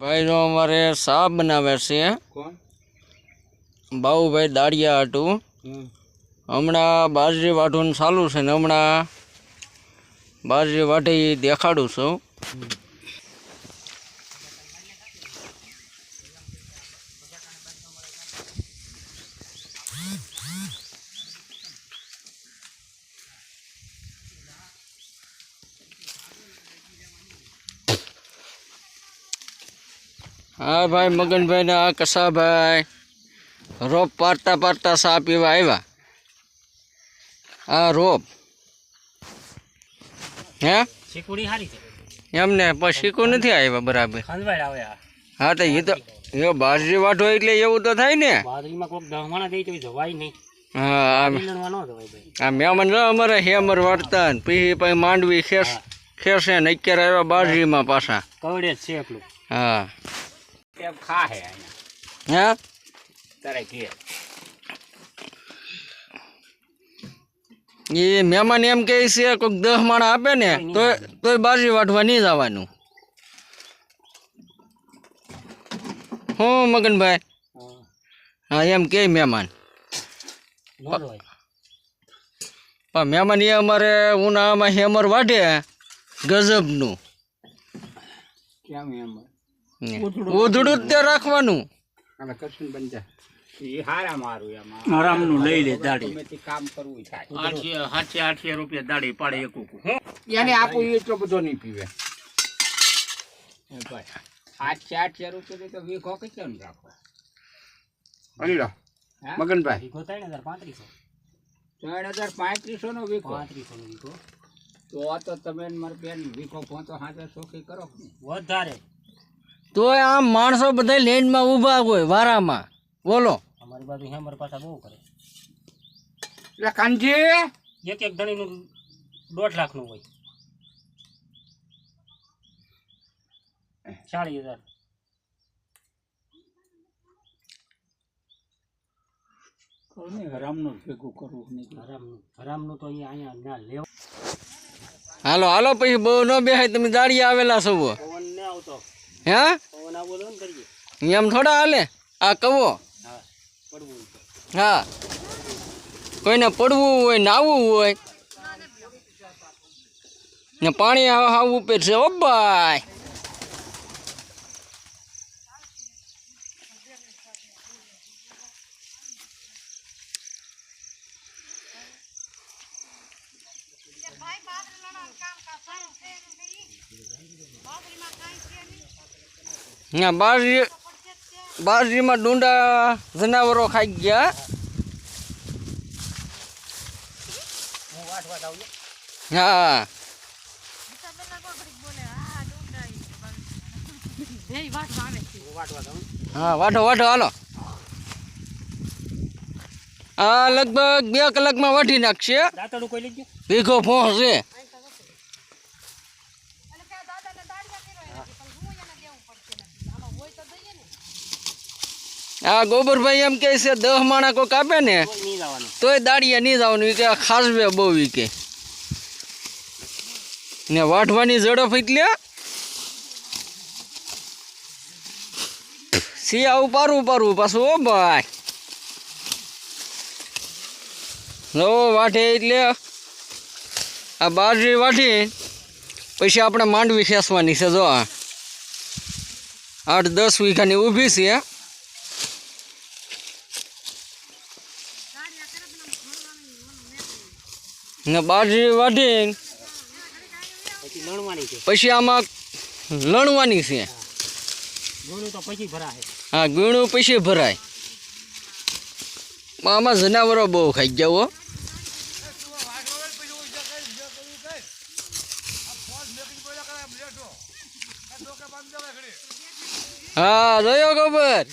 ભાઈ જો અમારે સા બનાવે છે. કોણ? બાબુભાઈ દાળિયા હાટું. હમણાં બાજરી વાઢવાનું ચાલુ છે ને હમણાં બાજરી વાઢી દેખાડું છું. હા ભાઈ મગનભાઈ ને આ કસાભાઈ. રોપ પાડતા પાડતા સા પીવા આવ્યા આ રોપ. હે? શીકુડી સારી છે. એમને પણ શીખું નથી આવ્યા બરાબર. હા તો એ તો એ બાજરી વાઢો એટલે એવું તો થાય ને. બાજરીમાં કોઈક દહમાણા દઈ તો જવાય નહીં. હા આ મેમન અમારે હેમર વાળતા ને. પછી પછી માંડવી ખેસ ખેસે ને અત્યારે આવ્યા બાજરીમાં પાછા. કવડે છે હા. એમ ખા હે અહીંયા હા? તારે કે? એ મહેમાન એમ કહે છે કોઈક દસ માણા આપે ને તોય તોય બાજરી વાટવા નહીં જવાનું. હું મગનભાઈ? હા એમ કે મહેમાન. ન જવાય પણ મહેમાન એ અમારે ઉનાળામાં હેમર વાઢે ગજબનું. કેમ એમ ઉધડું જ તે રાખવાનું. કશું બની જાય. એ હારા મારું એમાં. આરામનું લઈ લે દાડી કામ કરવું થાય. આઠીએ આઠસો રૂપિયા દાડી પાડે એક એને આપું એટલો બધો નહીં પીવે. ભાઈ આઠસો આઠસો રૂપિયા તો વીઘો કેટલો ને રાખો? અનિલા હા? મગનભાઈ. ત્રણ હજાર પાંત્રીસો ત્રણ હજાર પાંત્રીસો નો વીકો પાંત્રીસો નો તો તો તમે મારે મારી બેન વીકો પહોંચો હાજર સોખી કરો વધારે. તોય આમ માણસો બધા લેન્ડમાં ઊભા હોય વારામાં. બોલો. અમારી બાજુ હેમર પાછા બહુ કરે. એટલે કાનજી. એક એક ધણીનું દોઢ લાખનું હોય. ચાલીસ હજાર. હરામનું ભેગું કરવું નહીં હરામનું. હરામનું તો અહીંયા અહીંયા ના લેવ. હાલો હાલો પછી બહુ ન બેહાય તમે દાડી આવેલા છો. પવન ને આવતો. હે? એમ થોડા હાલે? આ કવો? હા. છે કોઈને પડવું હોય નાવું હોય, ને પાણી ઉપર છે, ઓ ભાઈ. ના બાજરી બાજરીમાં ડુંડા જનાવરો ખાઈ ગયા હું વાટ વાટ આવું ડુંડા જનાવરો ખાઈ ગયા. હા. હા વાઢો વાઢો હાલો. આ લગભગ બે કલાકમાં વાઢી નાખશે. દાંતડું કોઈ લઈ આ ગોબરભાઈ એમ કહે છે દહ માણા કોક આપે ને કોઈ નહીં જવાનું. તોય દાડીએ નહીં જવાનું કે આ ખાસવે બહુ વીકે કે. ને વાઢવાની ઝડપ એટલે સિયા ઉપારવું ઉપારવું પાછું ઓ ભાઈ. નો વાઢે એટલે આ બાજરી વાઢી પછી આપણે માંડવી ખેંચવાની છે જો આ. આઠ દસ વીઘાની ઊભી છે ને બાજરી વાઢી પછી લણવાની પછી આમાં લણવાની છે. હા ગીણું પછી ભરાય. આમાં જનાવરો બહુ ખાઈ ગયા હો. હા જોયો ખબર?